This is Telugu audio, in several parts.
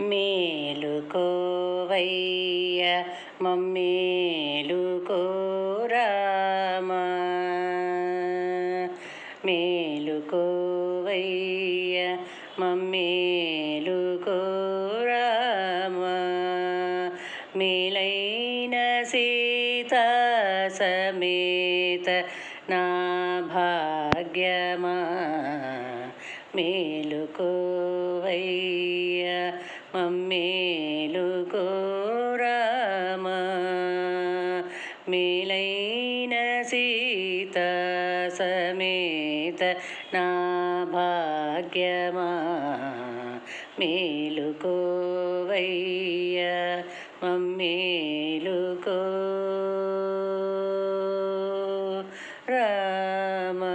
మేలుకోవయ్య మమ్మేలుకోరామా. మేలుకోవయ్య మమ్మేలుకోరామా. మేలైన సీత సమేత నా భాగ్యమా. మేలుకోవయ్య. మమ్మేలుకోరామా మేలైన సీత సమేత నా భాగ్యమా మేలుకోవయ్య మమ్మేలుకో రామా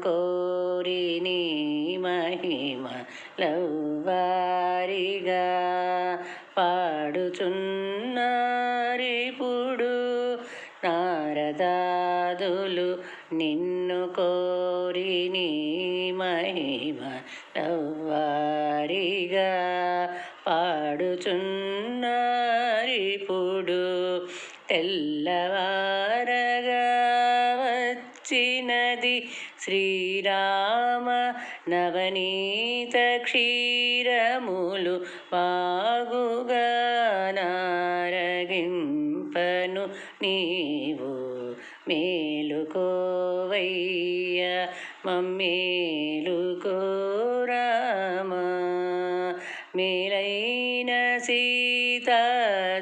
నిన్ను కోరి నీ మహిమ లవ్వారిగా పాడుచున్నారిపుడు నారదాదులు నిన్ను కోరి నీ మహిమ లవ్వారిగా పాడుచున్నారిపుడు తెల్లవారు వచ్చినది. శ్రీరామ నవనీత క్షీరములు బాగుగా నారగింపను నీవు మేలుకోవయ్య. మమ్మేలుకోరామా. మేలైన సీతా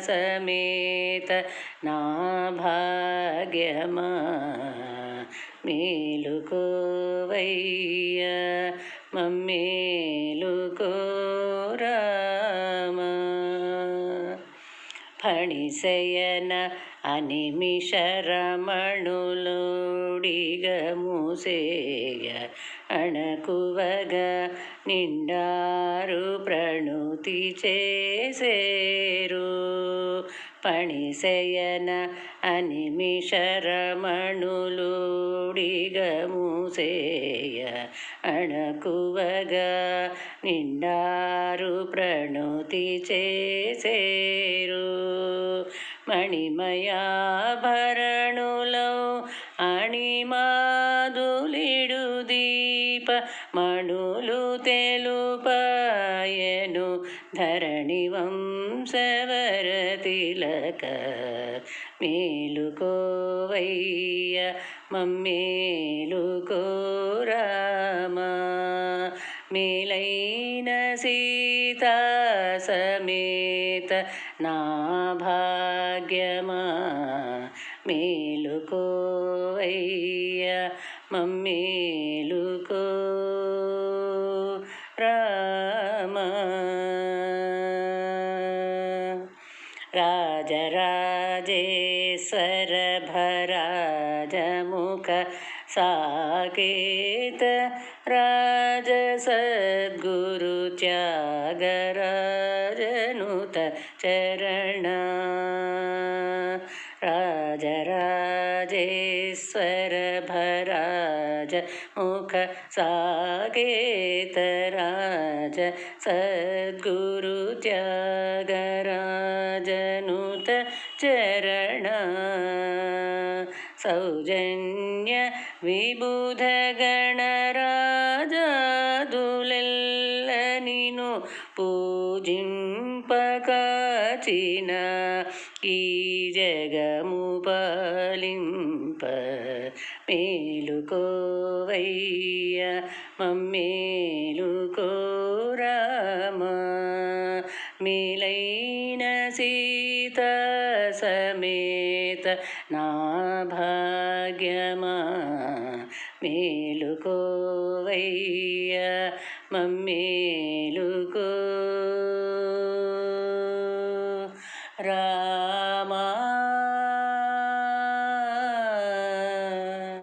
సమేత నా భాగ్యమా. మేలుకోవయ్య. మమ్మేలుకోరామ. ఫణిశయన అనిమిషరమణులోడిగ మూసేయ అణకువగ నిండారు ప్రణుతి చేసేరు. పణిశయన అనిమిషరమణులోడిగ అణకువగా నిండారు ప్రణుతి చేసేరు మణిమయాభరణులో అణిమాదులిడు దీప మణులు తెలుపాయను ధరణి వంశవరతిలక మేలుకోవయ్య మమ్మేలుకోరామా. మేలైన సీతా సమేత నా భాగ్యమా. మేలుకోవయ్య మమ్మేలుకో राजराजेश्वर भराजमुख साकेत राज सद्गुरुत्यागराजनुत चरण राजराजेश्वर भ मुख साकेतरा सद्गुरुत्यागराजनुत चरण। सौजन्य विबुधगणराजदुलनिनु पूजिम्पकाचिन की जगमुपलिम्प। మేలుకోవయ్య మమ్మేలుకోరామా. మేలైన సీత సమేత నా భాగ్యమా. మేలుకోవయ్య మమ్మేలుకో. రా